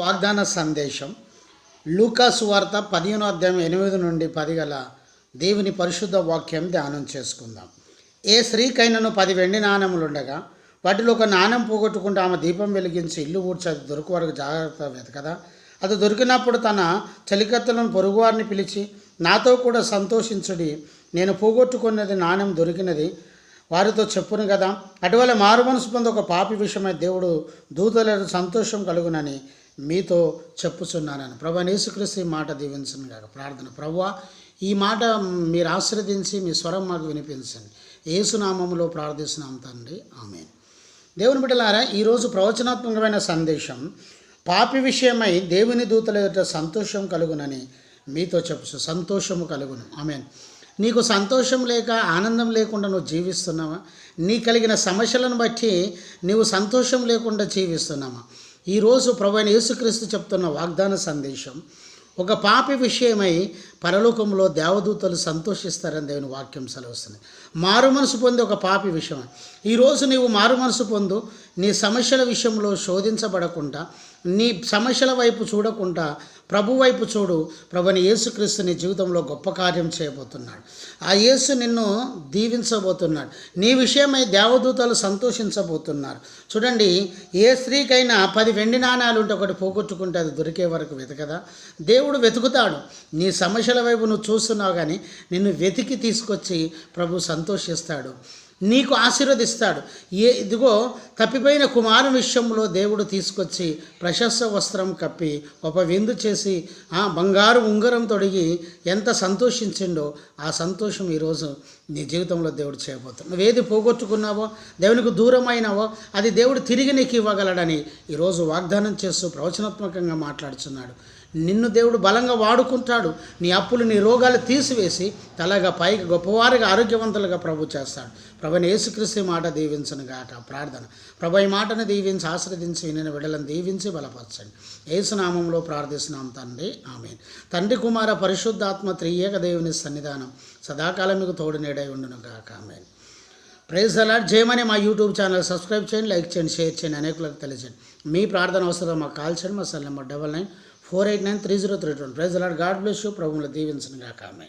వాగ్దాన సందేశం. లూకాసు వార్త పదిహేనో అధ్యాయం ఎనిమిది నుండి పది గల దేవుని పరిశుద్ధ వాక్యం ధ్యానం చేసుకుందాం. ఏ స్త్రీకైనను పది వెండి నాణెములుండగా వాటిలో ఒక నాణెం పోగొట్టుకుంటూ ఆమె దీపం వెలిగించి ఇల్లు ఊడ్చి అది దొరికి వరకు జాగ్రత్త వెతకదా అది దొరికినప్పుడు తన చలికత్తలను పొరుగువారిని పిలిచి నాతో కూడా సంతోషించుడి నేను పోగొట్టుకున్నది నాణెం దొరికినది వారితో చెప్పును కదా. అటువల మారు మనసు పొంది ఒక పాపి విషయమై దేవుడు దూతలకు సంతోషం కలుగునని మీతో చెప్పుచున్నానని. ప్రభా యేసుక్రీస్తు ఈ మాట దీవించను కాక ప్రార్థన ప్రభా ఈ మాట మీరు ఆశ్రదించి మీ స్వరం మాకు వినిపించండి. ఏసునామములో ప్రార్థిస్తున్నాం తండ్రి. ఆమె దేవుని బిడ్డలారా ఈరోజు ప్రవచనాత్మకమైన సందేశం పాపి విషయమై దేవుని దూతల యొక్క సంతోషం కలుగునని మీతో చెప్పు సంతోషము కలుగును. ఆమెన్. నీకు సంతోషం లేక ఆనందం లేకుండా నువ్వు జీవిస్తున్నావా? నీ కలిగిన సమస్యలను బట్టి నీవు సంతోషం లేకుండా జీవిస్తున్నావా? ఈరోజు ప్రభు యేసుక్రీస్తు చెప్తున్న వాగ్దాన సందేశం ఒక పాపి విషయమై పరలోకంలో దేవదూతలు సంతోషిస్తారని దేవుని వాక్యం సెలవుస్తుంది. మారు మనసు పొంది ఒక పాపి విషయం ఈరోజు నీవు మారు మనసు పొందు నీ సమస్యల విషయంలో శోధించబడకుండా నీ సమస్యల వైపు చూడకుండా ప్రభు వైపు చూడు. ప్రభుని యేసుక్రీస్తు నీ జీవితంలో గొప్ప కార్యం చేయబోతున్నాడు. ఆ యేసు నిన్ను దీవించబోతున్నాడు. నీ విషయమై దేవదూతలు సంతోషించబోతున్నారు. చూడండి ఏ స్త్రీకైనా పది వెండి నాణాలు ఉంటే ఒకటి పోగొట్టుకుంటే అది దొరికే వరకు వెతకదా దేవుడు వెతుకుతాడు. నీ సమస్యల వైపు నువ్వు చూస్తున్నావు కానీ నిన్ను వెతికి తీసుకొచ్చి ప్రభు సంతోషిస్తాడు. నీకు ఆశీర్వదిస్తాడు. ఏ ఇదిగో తప్పిపోయిన కుమారు విషయంలో దేవుడు తీసుకొచ్చి ప్రశస్త వస్త్రం కప్పి ఒక విందు చేసి ఆ బంగారు ఉంగరం తొడిగి ఎంత సంతోషించిండో ఆ సంతోషం ఈరోజు నీ జీవితంలో దేవుడు చేయబోతుంది నువ్వేది పోగొట్టుకున్నావో దేవునికి దూరమైనావో అది దేవుడు తిరిగి నీకు ఇవ్వగలడని ఈరోజు వాగ్దానం చేస్తూ ప్రవచనాత్మకంగా మాట్లాడుచున్నాడు. నిన్ను దేవుడు బలంగా వాడుకుంటాడు. నీ అప్పులు నీ రోగాలు తీసివేసి తలగా పైకి గొప్పవారిగా ఆరోగ్యవంతులుగా ప్రభు చేస్తాడు. ప్రభుని యేసుక్రీస్తు మాట దీవించను గాక. ప్రార్థన. ప్రభు ఈ మాటను దీవించి ఆశ్రదించి నేను విడలను దీవించి బలపరచండి. ఏసునామంలో ప్రార్థిస్తున్నాం తండ్రి. ఆమె తండ్రి కుమార పరిశుద్ధాత్మ త్రియేక దేవుని సన్నిధానం సదాకాలం మీకు తోడు నేడై ఉండును గాక. ఆమెను. ప్రైజ్ అలాట్ చేయమని మా యూట్యూబ్ ఛానల్ సబ్స్క్రైబ్ చేయండి లైక్ చేయండి షేర్ చేయండి అనేకులకు తెలియజేయండి. మీ ప్రార్థన అవసరం మాకు కాల్ చేయండి మా cell number double nine four eight nine three zero three two praise the Lord God bless you ప్రభువులు దీవించను కాక ఆమె